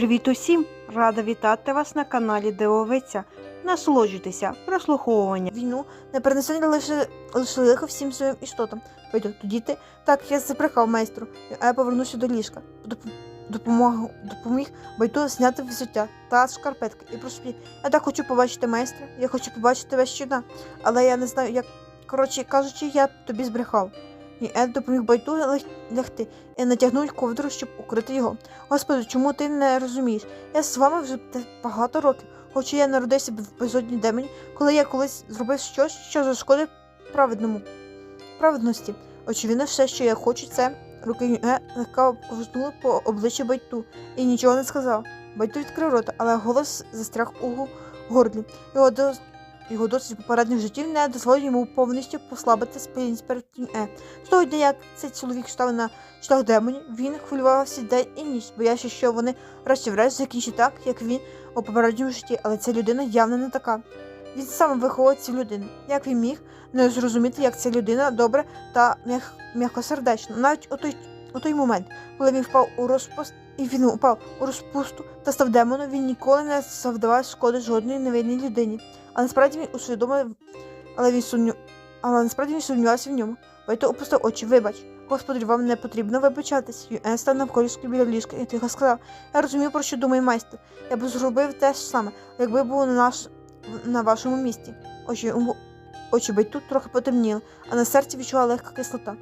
Привіт усім! Рада вітати вас на каналі Дивовиця. Насолоджуйтеся прослуховування. Війну не принесе лише, лише лихо всім своїм істотам. Вийду, тоді ти так я забрехав майстру, а я повернуся до ліжка. Доп- Допомогу допоміг байту зняти взуття та шкарпетки і прошпі. Я так хочу побачити майстра, я хочу побачити весь щодня, але я не знаю, як. Коротше кажучи, я тобі збрехав. І Ед допоміг байту лягти і натягнув ковдру, щоб укрити його. Господи, чому ти не розумієш? Я з вами вже багато років. Хоча я народився в безодні демоні, коли я колись зробив щось, що зашкодить праведному праведності. Очевидно, все, що я хочу, це руки легка ковзнули по обличчю Байту і нічого не сказав. Байту відкрив рота, але голос застряг у горлі. Його до його досвід попередніх життів не дозволив йому повністю послабити спільність перед Е. З того дня, як цей чоловік став на шлях демонів, він хвилювався день і ніч, боявся, що вони врешті-решт закінчать так, як він у попередньому житті, але ця людина явно не така. Він сам виховував цю людину. Як він міг не зрозуміти, як ця людина добре та м'як- м'якосердечна. Навіть у той, у той момент, коли він впав у розпуст, і він упав у розпусту та став демоном, він ніколи не завдавав шкоди жодній невинній людині. А насправді він усвідомив, але він сумню... але насправді він сумнівався в ньому. Байто опустив очі, вибач. Господарю, вам не потрібно вибачатись. Юен став навколішки біля ліжка і тихо сказав. Я розумію, про що думає майстер. Я б зробив те ж саме, якби був на, наш... на вашому місці. Очі, очі Байту трохи потемніли, а на серці відчула легка кислота.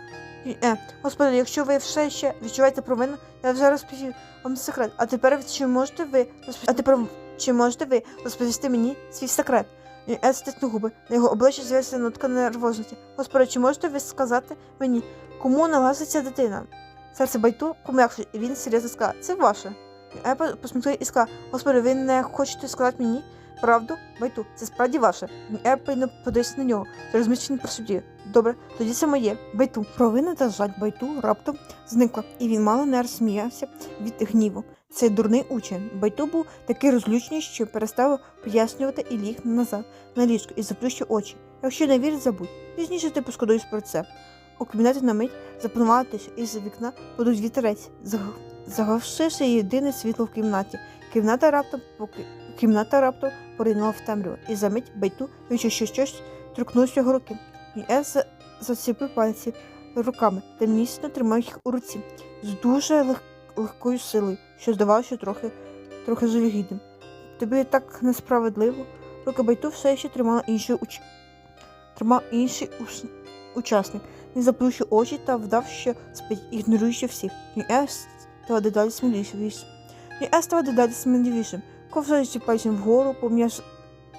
Е, господи, якщо ви все ще відчуваєте провину, я вже розповів вам секрет. А тепер чи можете ви розп... а тепер чи можете ви розповісти мені свій секрет? Е стиснув губи. На його обличчі з'явилася нотка нервозності. Господи, чи можете ви сказати мені, кому налазить ця дитина? Серце Байту пом'якше, і він серйозно сказав, це ваше. Я посміхнув і сказав, Господи, ви не хочете сказати мені правду? Байту, це справді ваше. Я пильно подивився на нього, розміщений про суді. Добре, тоді це моє. Байту. Провина та жаль Байту раптом зникла, і він мало не розсміявся від гніву. Цей дурний учень. Байту був такий розлючений, що перестав пояснювати і ліг назад на ліжко і заплющив очі. Якщо не віриш, забудь. Пізніше ти пошкодуєш про це. У кімнаті на мить запанувала тиша, і з вікна подув вітерець, заг- загавшивши єдине світло в кімнаті. Кімната раптом поки кімната раптом поринула в темряву, і за мить Байту відчув, що щось торкнулося його руки. І Ес заціпив пальці руками та міцно тримав їх у руці з дуже лег- легкою силою, що здавалося трохи, трохи жалюгідним. Тобі так несправедливо. Руки Байту все ще тримала інший уч... тримав інший ус... учасник. Він заплющив очі та вдав, що спить, ігноруючи всіх. І Ес стала дедалі сміливішим. І Ес стала дедалі сміливішим, ковзаючи пальцем вгору по м'яс...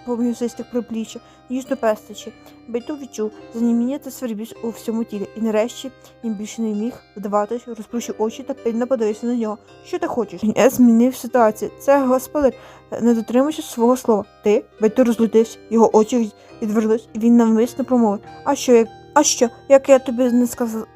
по м'ясистих припліччя, ніжно пестячи. Байту відчув заніміння та свербіж у всьому тілі, і нарешті він більше не міг вдаватись, розплющив очі та пильно подивився на нього. Що ти хочеш? Ес змінив ситуацію. Це господар, не дотримуйся свого слова. Ти? Байту розлютився, його очі від- відвернулись, і він навмисно промовив. А що як? А що, як я тобі не сказав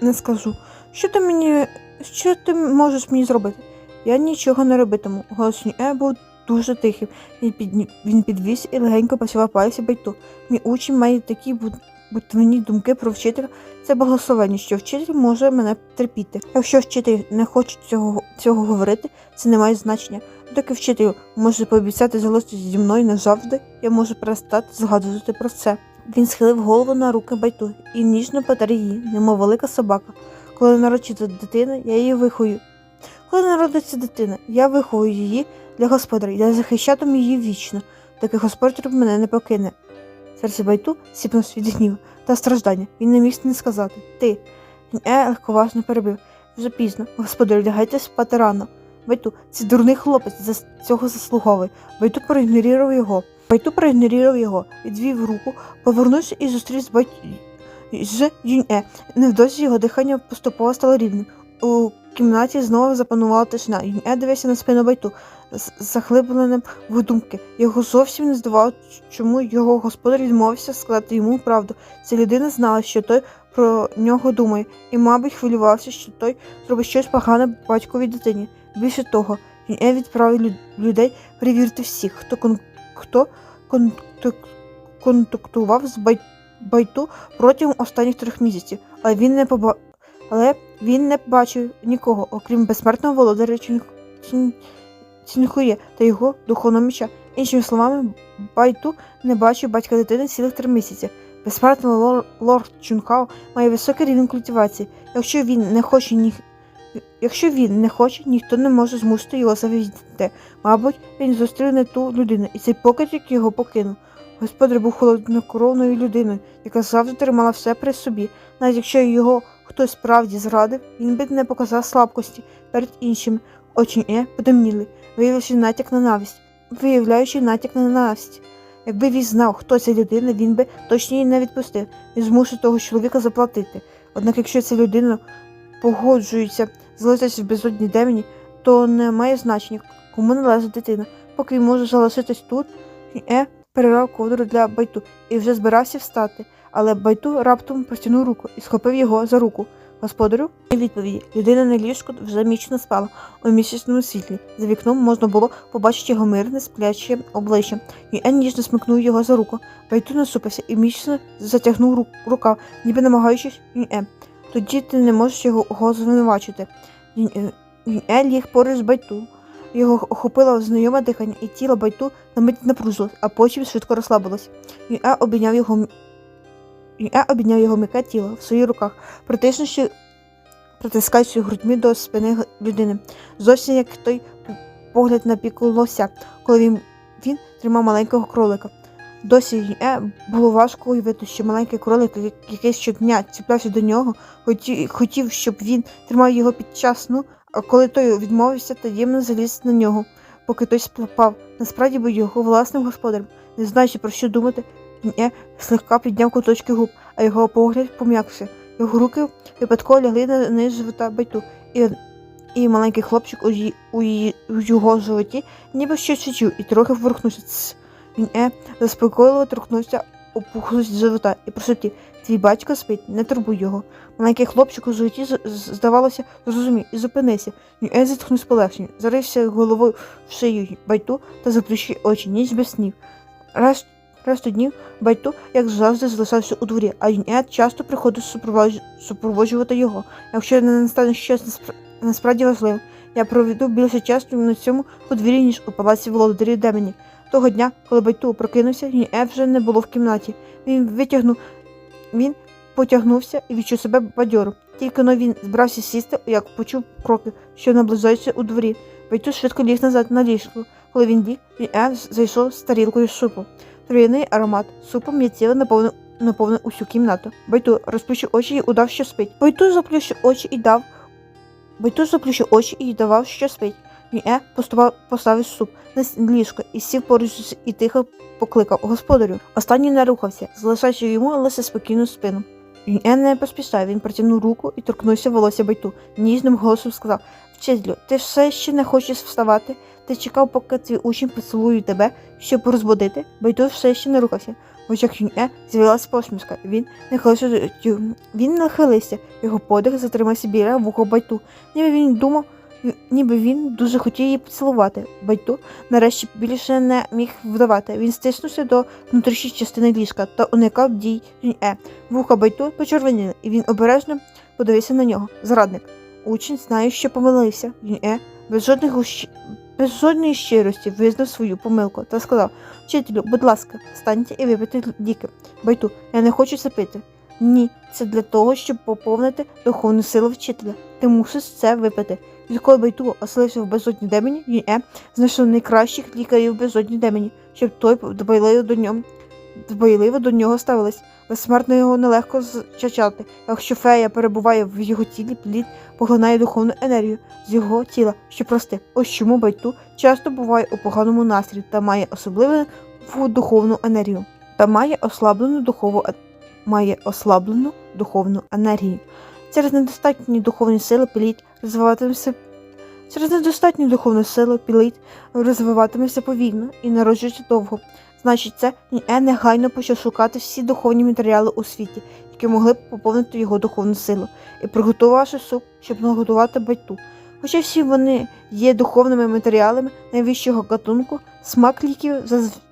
не скажу? Що ти мені. Що ти можеш мені зробити? Я нічого не робитиму. Голос Е був дуже тихим. Він, підні... він підвівся і легенько посівав пальці байту. Мій учень має такі бу- бутвинні думки про вчителя. Це благословення, що вчитель може мене терпіти. Якщо вчитель не хоче цього, цього говорити, це не має значення. Доки вчитель може пообіцяти зголоситися зі мною назавжди, я можу перестати згадувати про це. Він схилив голову на руки байту і ніжно потер її, немов велика собака. Коли народиться дитина, я її вихою. Коли народиться дитина, я виховую її для господаря, я захищатиму її вічно, доки господар мене не покине. Серце байту сіпнувся від гніву та страждання. Він не міг не сказати. Ти. Е легковажно перебив. Вже пізно. Господар, лягайте спати рано. Байту, цей дурний хлопець за цього заслуговує. Байту проігнорував його. Байту проігнорував його, відвів руку, повернувся і зустрів з Байту з Юнь-Е. Невдовзі його дихання поступово стало рівним. У кімнаті знову запанувала тишина. Юнь-Е дивився на спину байту, з- захлибленим в думки. Його зовсім не здавало, чому його господар відмовився сказати йому правду. Ця людина знала, що той про нього думає, і, мабуть, хвилювався, що той зробить щось погане батькові дитині. Більше того, Юнь-Е відправив лю- людей перевірити всіх, хто кон... хто контак- контактував з бай... байту протягом останніх трьох місяців, але він не поба... але він не бачив нікого, окрім безсмертного володаря цінхує та його духовного меча. Іншими словами, Байту не бачив батька дитини цілих три місяці. Безсмертний лор... лорд Чунхао має високий рівень культивації. Якщо він не хоче ні... Якщо він не хоче, ніхто не може змусити його завідти. Мабуть, він зустрів не ту людину, і цей покидьок його покинув. Господар був холоднокровною людиною, яка завжди тримала все при собі. Навіть якщо його хтось справді зрадив, він би не показав слабкості перед іншими. Очі Е потемніли, виявивши натяк на навість, виявляючи натяк на ненависть. Якби він знав, хто ця людина, він би точно її не відпустив і змусив того чоловіка заплатити. Однак, якщо ця людина погоджується залишитися в безодній демені, то не має значення, кому належить дитина. Поки він може залишитись тут, Е перервав ковдру для байту і вже збирався встати, але байту раптом простягнув руку і схопив його за руку. Господарю і відповіді людина на ліжку вже міцно спала у місячному світлі. За вікном можна було побачити його мирне спляче обличчя. І Ен ніжно смикнув його за руку. Байту насупився і міцно затягнув ру- рукав, ніби намагаючись е. Тоді ти не можеш його звинувачити. Він, е, ліг поруч з байту. Його охопило знайоме дихання, і тіло байту на мить напружилось, а потім швидко розслабилось. Е обійняв його е обійняв його м'яке тіло в своїх руках, притиснувши притискаючи грудьми до спини людини. Зовсім як той погляд на піку лося, коли він, він тримав маленького кролика. Досі е було важко уявити, що маленький кролик, я- який щодня чіплявся до нього, хотів, щоб він тримав його під час сну, а коли той відмовився, таємно заліз на нього, поки той спав. Насправді був його власним господарем. Не знаючи про що думати, е слегка підняв куточки губ, а його погляд пом'якшив. Його руки випадково лягли на низ живота байту, і, і маленький хлопчик у, її, у, її, у його животі ніби щось відчув і трохи вворухнувся. Цс. Він е заспокійливо торкнувся опухлості живота і прошептів Твій батько спить, не турбуй його. Маленький хлопчик у животі, здавалося, зрозумів і зупинився. Він е зітхнув з полегшенням, зарився головою в шию байту та заплющив очі, ніч без снів. Раз Решту днів Байту, як завжди, залишався у дворі, а Юнет часто приходив супроводжувати його. Якщо не настане щось наспра- насправді важливе, я проведу більше часу на цьому подвір'ї, ніж у палаці володарів Демені. Того дня, коли Байту прокинувся, Юнет вже не було в кімнаті. Він витягнув, він потягнувся і відчув себе бадьоро. Тільки но він збирався сісти, як почув кроки, що наближаються у дворі. Байту швидко ліг назад на ліжко. Коли він ліг, Юнет зайшов з тарілкою супу. Трояний аромат супу м'яттєво наповнив, усю кімнату. Байту розплющив очі і удав, що спить. Байту заплющив очі і дав. Байту заплющив очі і давав, що спить. Е поступав, поставив суп на ліжко і сів поруч і тихо покликав господарю. Останній не рухався, залишаючи йому лише спокійну спину. Е не поспішав, він протягнув руку і торкнувся волосся байту. Ніжним голосом сказав: Вчителю, ти все ще не хочеш вставати? Ти чекав, поки твій учень поцілує тебе, щоб розбудити, Байту все ще не рухався. В очах Юн'е з'явилася посмішка. Він нахилився, він нахилився, його подих затримався біля вухо Байту. Ніби він думав, ніби він дуже хотів її поцілувати. Байту нарешті більше не міг вдавати. Він стиснувся до внутрішньої частини ліжка та уникав дій Юн'е. Вуха Байту почервоніли, і він обережно подивився на нього. Зрадник. Учень знає, що помилився. Юн'е без жодних гущ- без жодної щирості визнав свою помилку та сказав Вчителю, будь ласка, встаньте і випийте ліки. Байту, я не хочу це пити. Ні, це для того, щоб поповнити духовну силу вчителя. Ти мусиш це випити. Відколи Байту оселився в безодні демені, він е знайшов найкращих лікарів в безодні демені, щоб той дбайливо до нього, дбайливо до нього ставились. Безсмертно його нелегко зчачати. Якщо фея перебуває в його тілі, плід поглинає духовну енергію з його тіла, що прости. Ось чому Байту часто буває у поганому настрій та має особливу духовну енергію. Та має ослаблену духову має ослаблену духовну енергію. Через недостатні духовні сили плід розвиватиметься через недостатню духовну силу пілить розвиватиметься повільно і народжується довго. Значить, це Е негайно почав шукати всі духовні матеріали у світі, які могли б поповнити його духовну силу, і приготувавши суп, щоб нагодувати байту. Хоча всі вони є духовними матеріалами найвищого гатунку, смак ліків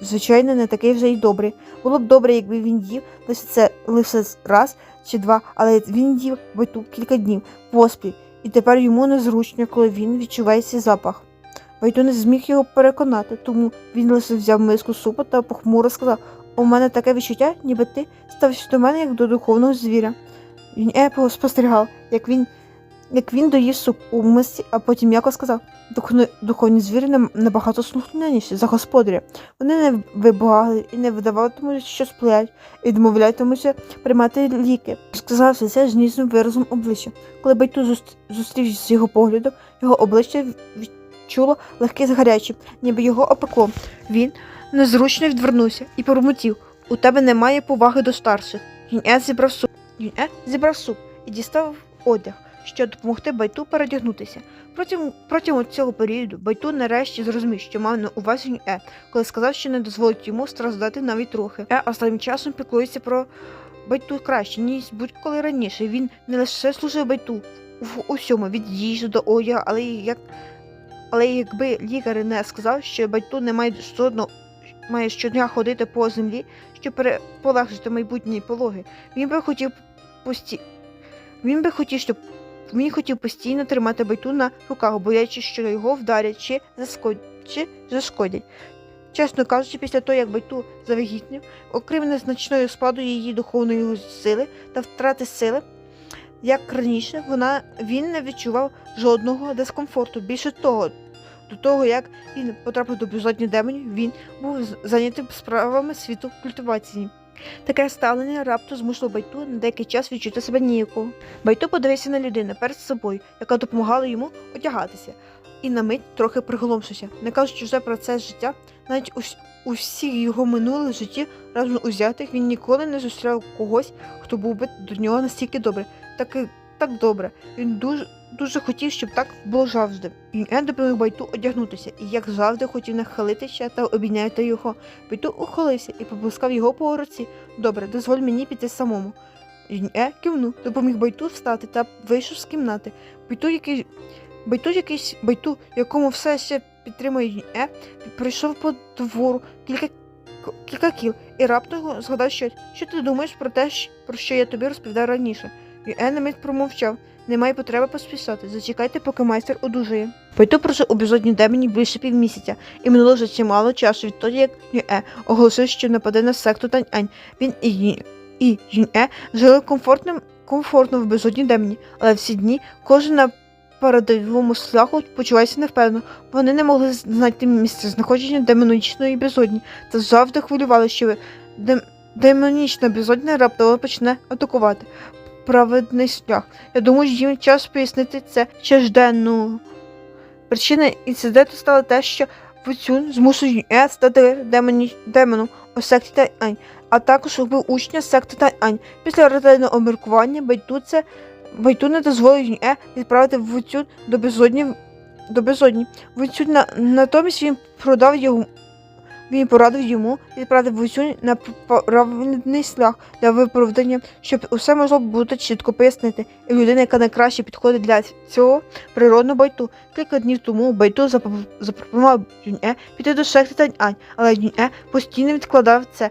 звичайно не такий вже й добрий. Було б добре, якби він їв лише це лише раз чи два, але він їв байту кілька днів поспіль, і тепер йому незручно, коли він відчуває цей запах. Байту не зміг його переконати, тому він лише взяв миску супу та похмуро сказав: У мене таке відчуття, ніби ти стався до мене як до духовного звіря. Він епо спостерігав, як він, як він доїв суп у мисці, а потім м'яко сказав: «Духовні- звірі набагато слухняніші за господаря. Вони не вибагали і не видаватимуть, що сплять, і відмовлятимуться приймати ліки. Сказав все це з нізним виразом обличчя. Коли Байту зуст- зустрів з його поглядом, його обличчя відчуло легке гаряче, ніби його опекло. Він незручно відвернувся і пробутів. У тебе немає поваги до старших. Юн'е зібрав суп. Юн'е зібрав суп і дістав одяг, щоб допомогти Байту передягнутися. Протягом, протягом цього періоду Байту нарешті зрозумів, що мав на увазі Юн'е, коли сказав, що не дозволить йому страждати навіть трохи. Е останнім часом піклується про Байту краще, ніж будь-коли раніше. Він не лише служив Байту в усьому, від їжі до одягу, але як. Але якби лікар не сказав, що Байту не має жодного має щодня ходити по землі, щоб полегшити майбутні пологи, він би хотів пості... він би хотів, щоб він хотів постійно тримати байту на руках, боячись, що його вдарять чи зашкодять. Чесно кажучи, після того, як Байту завагітнів, окрім незначної спаду її духовної сили та втрати сили, як раніше, вона, він не відчував жодного дискомфорту. Більше того, до того, як він потрапив до безодні демонів, він був зайнятий справами світу культивації. Таке ставлення раптом змусило Байту на деякий час відчути себе ніяково. Байту подивився на людину перед собою, яка допомагала йому одягатися, і на мить трохи приголомшився, не кажучи вже про це життя, навіть у, у всіх його минулих житті разом узятих він ніколи не зустрів когось, хто був би до нього настільки добре, так, і- так добре. Він дуже дуже хотів, щоб так було завжди. Він допоміг Байту одягнутися, і як завжди хотів нахилитися та обійняти його. Байту ухилився і поплескав його по руці. Добре, дозволь мені піти самому. Юнье кивнув, допоміг Байту встати та вийшов з кімнати. Байту, який Байту якийсь Байту, якому все ще підтримує Юнье, пройшов по двору кілька кілька кіл і раптом згадав щось. Що ти думаєш про те, про що я тобі розповідав раніше? Мить промовчав. Немає потреби поспішати. Зачекайте, поки майстер одужає. Байту прожив у безодні демоні більше півмісяця, і минуло вже чимало часу відтоді, як Юнье оголосив, що нападе на секту Тань-Ань. Він і і Юнье жили комфортним, комфортно в безодні демоні, але всі дні кожен на передовому шляху почувається невпевнено. Вони не могли знайти місце знаходження демонічної безодні та завжди хвилювали, що дем... демонічна безодня раптово почне атакувати. Праведний шлях. Я думаю, їм час пояснити це щоденну. Причина інциденту стала те, що Вуцюн змусив Юнье стати демоном у секті Тайань, а також убив учня секти Тайань. Після ретельного обміркування Байту це Байту не дозволив Юнье відправити Вуцюн до безодні до безодні. Вуцюн на... натомість він продав його. Він порадив йому відправити Вуцюн на правильний шлях для виправдання, щоб усе могло бути чітко пояснити. І людина, яка найкраще підходить для цього природно байту. Кілька днів тому байту запро- запропонував Юнье піти до секти Тань-Ань, але Юнье постійно відкладав це,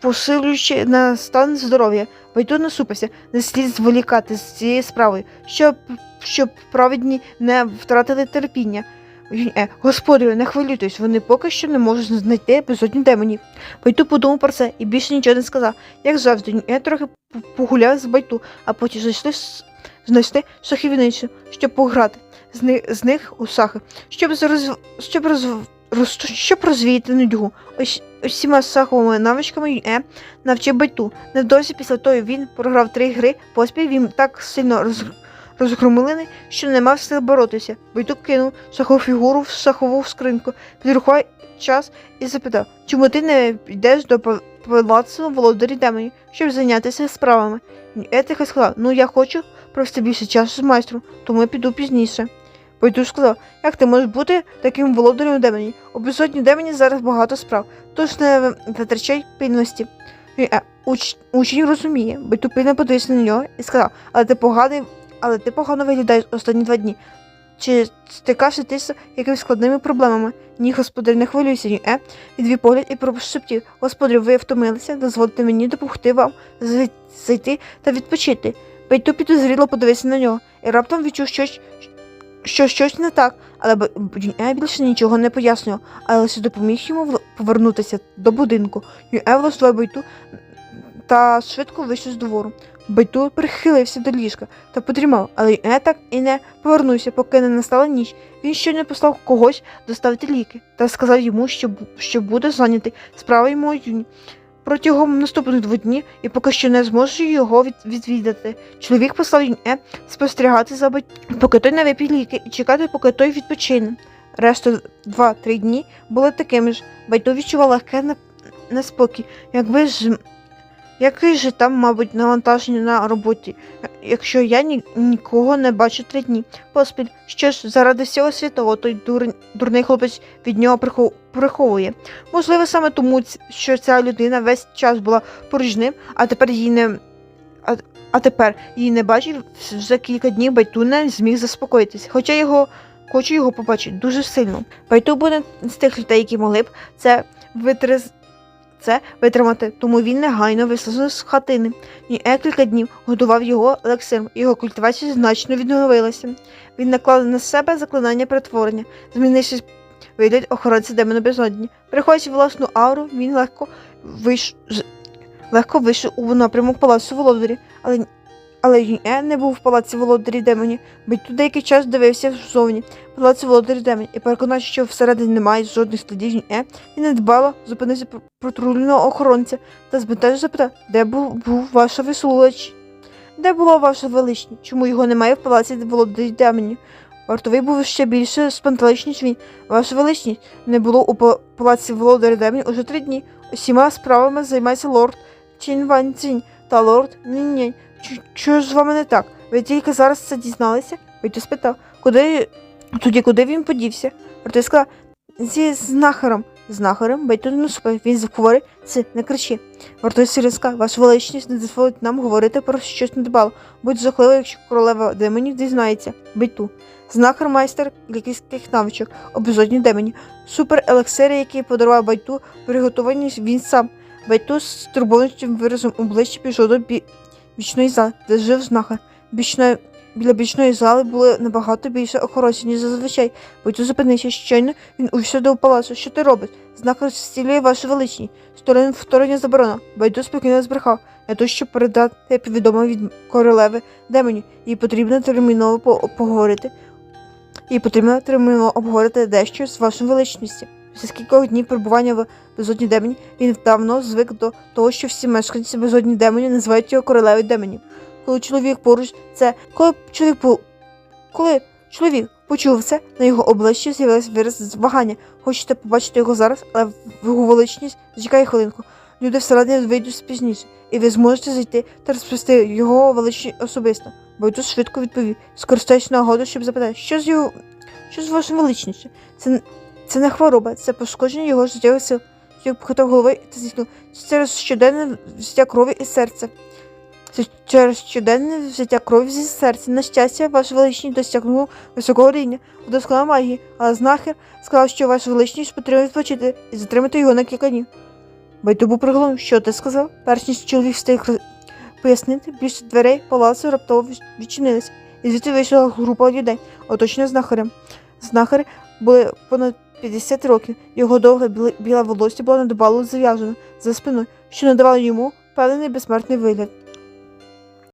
посилюючи на стан здоров'я. Байту насупився, не слід зволікати з цією справою, щоб, щоб праведні не втратили терпіння. Юнье, господарю, не хвилюйтесь, вони поки що не можуть знайти безодні демонів. Байту подумав про це і більше нічого не сказав. Як завжди, Юнье трохи погуляв з Байту, а потім зайшли знайшли шахівницю, щоб пограти з них, з них у сахи, щоб роз, щоб роз, роз, щоб розвіяти нудьгу. Ось усіма саховими навичками Юнье навчив Байту. Невдовзі після того він програв три гри поспіль, він так сильно роз, розгромлений, що не мав сил боротися. Байту кинув шахову фігуру в шахову скриньку, підрахував час і запитав, чому ти не йдеш до пал- палацу володарі демонів, щоб зайнятися справами. Юнье тихо сказав, ну я хочу провести більше часу з майстром, тому я піду пізніше. Байдуш сказав, як ти можеш бути таким володарем демонів? У безодні демонів зараз багато справ, тож не витрачай пильності. Е, уч, учень розуміє, Байту пильно подивився на нього і сказав, але ти поганий, але ти погано виглядаєш останні два дні. Чи стикався ти з якимись складними проблемами? Ні, господар, не хвилюйся, ні, е. Відвів погляд і прошептів. Господарю, ви втомилися, дозвольте мені допомогти вам зайти та відпочити. Байту підозріло подивився на нього і раптом відчув щось, що щось не так, але Юнье більше нічого не пояснював, але лише допоміг йому повернутися до будинку. Юнье влаштував Байту та швидко вийшов з двору. Байту прихилився до ліжка та подрімав, але Юнье так і не повернувся, поки не настала ніч. Він щойно послав когось доставити ліки та сказав йому, що, що буде зайнятий справою Моюні протягом наступних двох днів і поки що не зможе його від- відвідати. Чоловік послав Юнье спостерігати за батьком, поки той не вип'є ліки, і чекати, поки той відпочине. Решту два-три дні були такими ж. Байту відчував легке неспокій, якби ж. Який же там, мабуть, навантаження на роботі, якщо я ні, нікого не бачу три дні поспіль. Що ж, заради всього святого той дурень, дурний хлопець від нього прихов- приховує. Можливо, саме тому, що ця людина весь час була поруч ним, а тепер її не. А, а тепер її не бачив вже кілька днів Байту не зміг заспокоїтися, хоча його хочу його побачити дуже сильно. Байту буде з тих людей, які могли б це витрез... це витримати, тому він негайно вислизнув з хатини. Ні е кілька днів годував його елексиром, і його культивація значно відновилася. Він наклав на себе заклинання перетворення, змінившись вигляд охоронця демону безодні. Приходячи власну ауру, він легко вийшов. легко вийшов у напрямок палацу володарі, але але Юнье не був в палаці володарі демонів, бо тут деякий час дивився ззовні палацу володарі демонів і переконавши, що всередині немає жодних слідів Юнье, він недбало зупинився пр- патрульного охоронця та збентежно запитав, де був, був ваша вислугач? Де була ваша величність? Чому його немає в палаці володарі демонів? Вартовий був ще більше спантеличний, він. Ваша величність не було у палаці володаря демонів уже три дні. Усіма справами займається лорд Чін Ван Цінь та лорд Нінь. Що ж з вами не так? Ви тільки зараз це дізналися? Вийти спитав, куди тоді куди він подівся? Вартовий сказав, зі знахаром. Знахарем Бейто не наступив, він хворий, це не кричи. Вартовий серйозно сказав, ваша величність не дозволить нам говорити про щось недбало. Будь жахливо, якщо королева демонів дізнається. Бейту. Знахар майстер лікарських навичок, обезодні демонів. Супер елексири, який подарував Байту, приготовані він сам. Байту з турбованим виразом обличчя пішов до бі... бічної зали, де жив знахар. Бічної... Біля бічної зали були набагато більше охоронців, ніж зазвичай. Байту зупинився щойно, він увійшов до палацу. Що ти робиш? Знахар зцілює вашу величність. Сторон вторгнення заборонено. Байду спокійно збрехав. Я то, щоб передати повідомлення від королеви демонів. Їй потрібно терміново по- поговорити. Їй потрібно терміново обговорити дещо з вашою величністю. Після кількох днів перебування в безодні демонів він давно звик до того, що всі мешканці безодні демонів називають його королевою демонів. Коли чоловік поруч це. Коли чоловік по... коли чоловік почув це, на його обличчі з'явився вираз звагання. Хочете побачити його зараз, але його величність зачекає хвилинку. Люди всередині вийдуть пізніше, і ви зможете зайти та розповісти його величність особисто. Байдус швидко відповів, скористаючись нагоду, щоб запитати, що з його. Що з вашим величністю? Це, це не хвороба, це пошкодження його життєвих сил. Чоловік похитав головою та зіткнув. Це через щоденне взяття крові із серця. Через щоденне взяття крові зі серця. На щастя, ваш величність досягнув високого рівня, вдосконалої магії, але знахар сказав, що ваш величність потрібно відпочити і затримати його на кілька днів. Був приголомшений. Що ти сказав? Перш ніж чоловік встиг пояснити, більше дверей палацу раптово відч- відчинилися, і звідти вийшла група людей, оточена знахарем. Знахар були понад 50 років, його довге біле, волосся було недбало зав'язане за спиною, що надавало йому певний безсмертний вигляд.